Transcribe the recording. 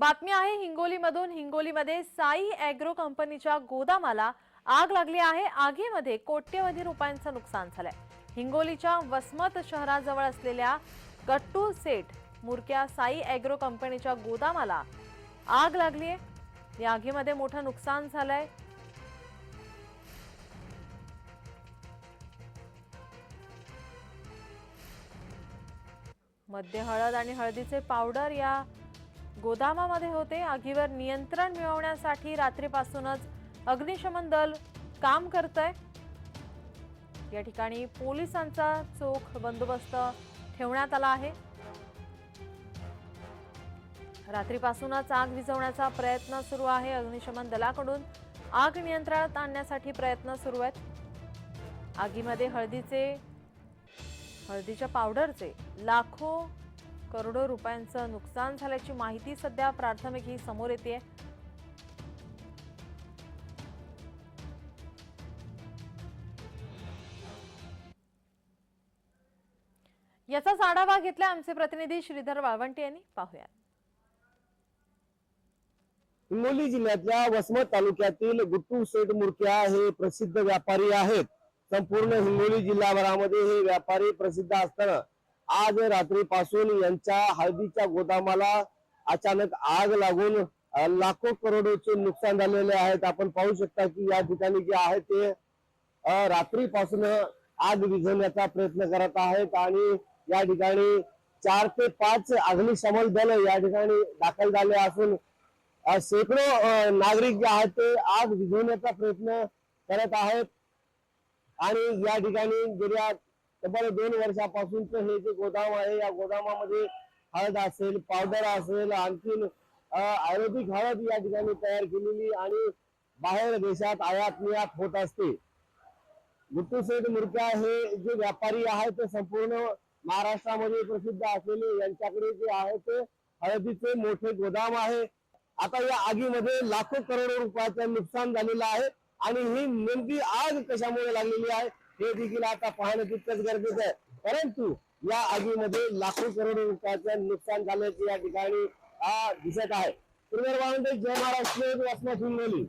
बातमी आहे हिंगोलीमधून. हिंगोलीमध्ये साई ॲग्रो कंपनीच्या गोदामाला आग लागली आहे. आगीमध्ये कोट्यवधी रुपयांचं नुकसान झालंय. हिंगोलीच्या वसमत शहराजवळ असलेल्या गट्टू सेठ मुरक्या साई ॲग्रो कंपनीच्या गोदामाला आग लागली आहे. या आगीमध्ये मोठं नुकसान झालंय. मध्य हळद आणि हळदीचे पावडर या गोदामामध्ये होते. आगीवर नियंत्रण मिळवण्यासाठी रात्रीपासूनच अग्निशमन दल काम करतंय. या ठिकाणी पोलिसांचा चोख बंदोबस्त ठेवण्यात आला आहे. रात्रीपासूनच आग विझवण्याचा प्रयत्न सुरू आहे. अग्निशमन दलाकडून आग नियंत्रणात आणण्यासाठी प्रयत्न सुरू आहेत. आगीमध्ये हळदीचे हळदीच्या पावडरचे लाखो करोडो रुपयांचं नुकसान झाल्याची माहिती सध्या प्राथमिक ही समोर येते याचाच आढावा घेतला आमचे प्रतिनिधी श्रीधर वाळवंटे यांनी. पाहूया हिंगोली जिल्ह्यातल्या वसमत तालुक्यातील गुट्टू सेठ मुरक्या हे प्रसिद्ध व्यापारी आहेत. संपूर्ण हिंगोली जिल्हाभरामध्ये हे व्यापारी प्रसिद्ध असताना आज रात्रीपासून यांच्या हळदीच्या गोदामाला अचानक आग लागून लाखो करोडोचे नुकसान झालेले आहेत. आपण पाहू शकता की या ठिकाणी जे आहे ते रात्रीपासून आग विझवण्याचा प्रयत्न करत आहेत आणि या ठिकाणी चार ते पाच अग्निशमन दल या ठिकाणी दाखल झाले असून शेकडो नागरिक जे आहेत ते आग विझवण्याचा प्रयत्न करत आहेत. आणि या ठिकाणी गेल्या तब्बल दोन वर्षापासूनच हे जे गोदाम आहे या गोदामामध्ये हळद असेल पावडर असेल आणखीन आयुर्वेदिक हळद या ठिकाणी तयार केलेली आणि बाहेर देशात आयात निर्यात होत असते. गुट्टू सेठ मुरका हे जे व्यापारी आहेत ते संपूर्ण महाराष्ट्रामध्ये प्रसिद्ध असलेले यांच्याकडे जे आहे ते हळदीचे मोठे गोदाम आहे. आता या आगीमध्ये लाखो करोडो रुपयाचं नुकसान झालेलं आहे आणि ही नेमकी आग कशामुळे लागलेली आहे? हे देखील आता पाहणं तितकंच गरजेचं आहे. परंतु या आगीमध्ये लाखो करोड रुपयाचं नुकसान झाल्याचे या ठिकाणी दिसत आहे. जय महाराष्ट्र वसमत हिंगोली